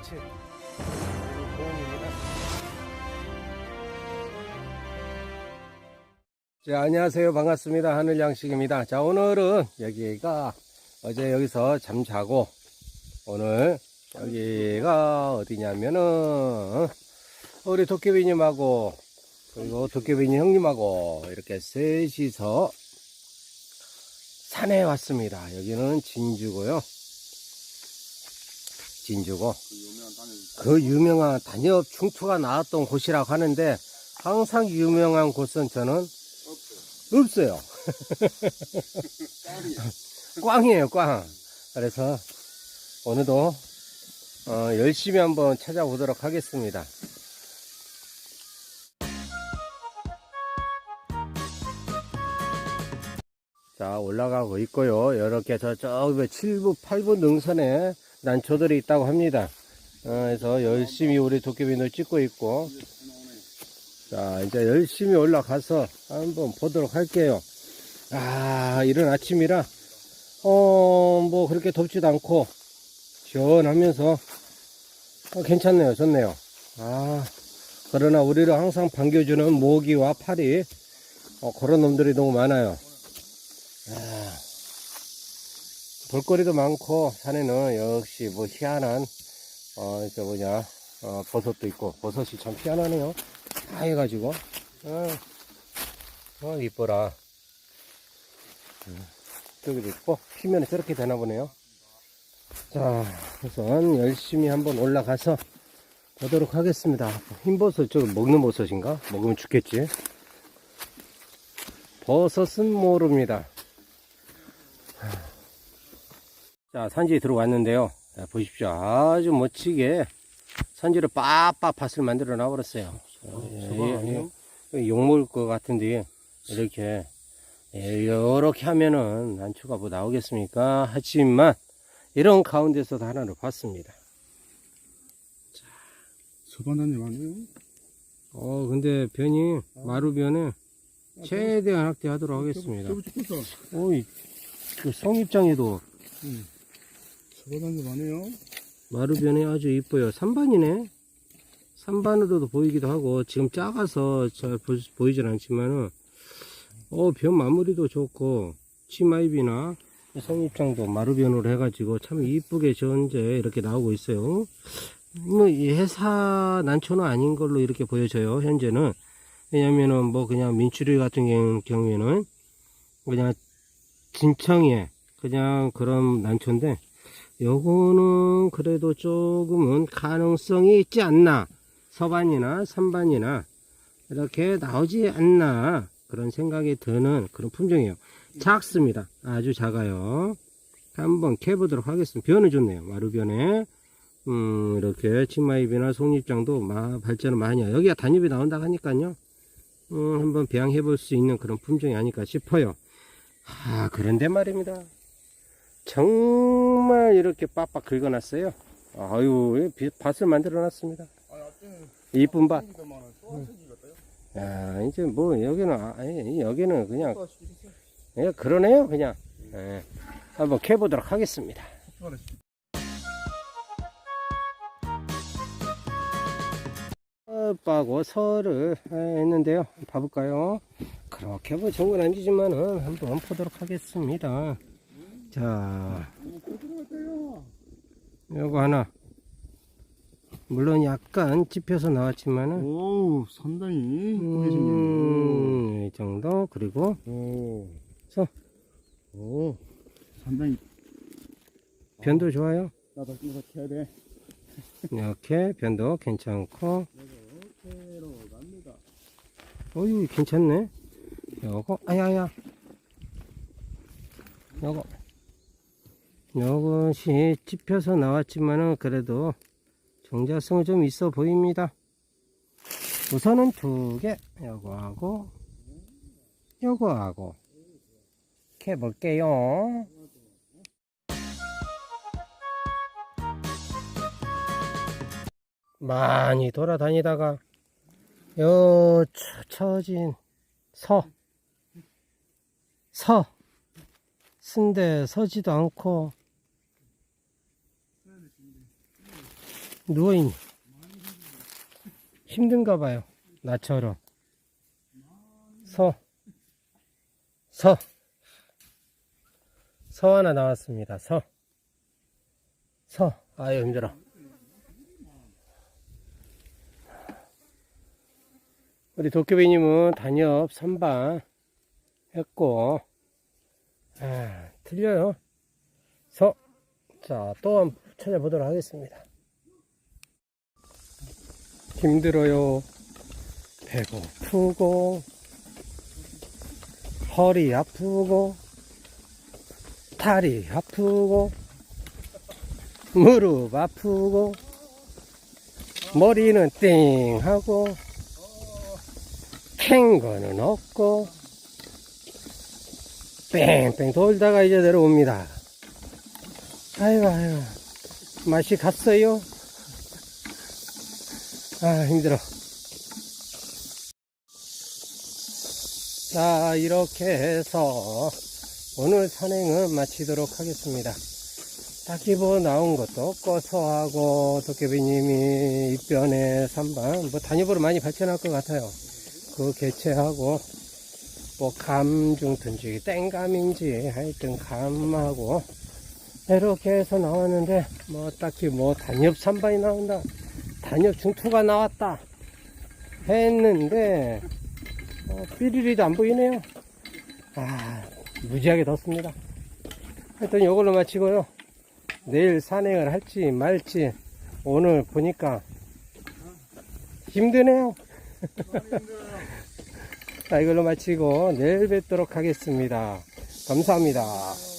양치 그리고 공원입니다. 자, 안녕하세요. 반갑습니다. 하늘 양식입니다. 자, 오늘은 여기가 어제 여기서 잠 자고 오늘 여기가 어디냐면은 우리 도깨비님하고 그리고 도깨비님 형님하고 이렇게 셋이서 산에 왔습니다. 여기는 진주고요. 진주고 그 유명한 단엽 충투가 나왔던 곳이라고 하는데 항상 유명한 곳은 저는 없어요. 꽝이에요, 꽝. 그래서 오늘도 어, 열심히 한번 찾아보도록 하겠습니다. 자, 올라가고 있고요. 이렇게 저쪽 7부, 8부 능선에 난초들이 있다고 합니다. 어, 그래서 열심히 우리 도깨비를 찍고 있고, 자, 이제 열심히 올라가서 한번 보도록 할게요. 아, 이른 아침이라, 어, 뭐 그렇게 덥지도 않고, 시원하면서, 어, 괜찮네요. 좋네요. 아, 그러나 우리를 항상 반겨주는 모기와 파리, 어, 그런 놈들이 너무 많아요. 아, 볼거리도 많고, 산에는 역시 뭐 희한한, 어, 저 뭐냐, 어, 버섯도 있고, 버섯이 참 희한하네요. 하해가지고, 어, 어, 이뻐라. 음, 저기도 있고, 피면에 저렇게 되나 보네요. 자, 우선 열심히 한번 올라가서 보도록 하겠습니다. 흰버섯, 저거 먹는 버섯인가? 먹으면 죽겠지. 버섯은 모릅니다. 자, 산지에 들어왔는데요. 자, 보십시오. 아주 멋지게 산지를 빡빡 밭을 만들어 놔버렸어요. 욕 먹을 것 같은데, 이렇게, 예, 이렇게 하면은 난초가 뭐 나오겠습니까? 하지만, 이런 가운데서도 하나를 봤습니다. 서반단님 아니에요? 어, 근데 변이, 마루변에 최대한 확대하도록 하겠습니다. 오 이, 그 성입장에도 서 반단님 아니에요? 마루변이 아주 이뻐요. 3반이네. 3반으로도 보이기도 하고, 지금 작아서 잘 보, 보이진 않지만은, 어, 변 마무리도 좋고, 치마입이나 성입장도 마루변으로 해가지고 참 이쁘게 전제 이렇게 나오고 있어요. 뭐, 이 회사 난초는 아닌 걸로 이렇게 보여져요, 현재는. 왜냐면은 뭐 그냥 민추리 같은 경우- 경우에는 그냥 진청에 그냥 그런 난초인데, 요거는 그래도 조금은 가능성이 있지 않나. 서반이나 삼반이나 이렇게 나오지 않나. 그런 생각이 드는 그런 품종이에요. 작습니다. 아주 작아요. 한번 캐보도록 하겠습니다. 변은 좋네요. 마루변에. 음, 이렇게 치마잎이나 속잎장도 마, 발전을 많이 해요. 여기가 단잎이 나온다고 하니까요. 음, 한번 배양해 볼 수 있는 그런 품종이 아닐까 싶어요. 아, 그런데 말입니다. 정말 이렇게 빡빡 긁어놨어요. 아유, 이 밭을 만들어 놨습니다. 이쁜 밭. 야, 이제 뭐, 여기는, 아니, 여기는 그냥, 예, 그러네요, 그냥. 예. 한번 캐보도록 하겠습니다. 빠고 설을 했는데요. 봐볼까요? 그렇게 뭐 좋은 건 아니지만은 한번 보도록 하겠습니다. 자, 요거 하나. 물론 약간 찝혀서 나왔지만은, 오, 상당히. 음, 이 정도. 그리고, 오, 오, 상당히. 변도 좋아요. 나도 이거 캐야 돼. 이렇게 변도 괜찮고, 캐러 갑니다. 어이, 괜찮네. 요거, 아야야. 요거. 요것이 찝혀서 나왔지만은 그래도 정자성은 좀 있어 보입니다. 우선은 두 개, 요거하고, 요거하고, 이렇게 볼게요. 많이 돌아다니다가 요 처- 처진 서, 서, 쓴데 서지도 않고 누워있니? 힘든가 봐요. 나처럼. 서. 서. 서 하나 나왔습니다. 서. 서. 아유, 힘들어. 우리 도깨비님은 단엽 선반 했고, 아, 틀려요. 서. 자, 또 한번 찾아보도록 하겠습니다. 힘들어요. 배고프고, 허리 아프고, 다리 아프고, 무릎 아프고, 머리는 띵 하고, 캔 거는 없고, 뺑뺑 돌다가 이제 내려옵니다. 아이고, 아이고, 맛이 갔어요? 아, 힘들어. 자, 이렇게 해서 오늘 산행은 마치도록 하겠습니다. 딱히 뭐 나온 것도 없고, 서하고, 도깨비님이 입변에 산반, 뭐 단협으로 많이 발전할 것 같아요. 그 개체하고, 뭐 감중든지 땡감인지 하여튼 감하고, 이렇게 해서 나왔는데, 뭐 딱히 뭐 단협 산반이 나온다. 단협 중투가 나왔다 했는데 어, 삐리리도 안 보이네요. 아 무지하게 덥습니다. 하여튼 이걸로 마치고요. 내일 산행을 할지 말지 오늘 보니까 힘드네요. 자 이걸로 마치고 내일 뵙도록 하겠습니다. 감사합니다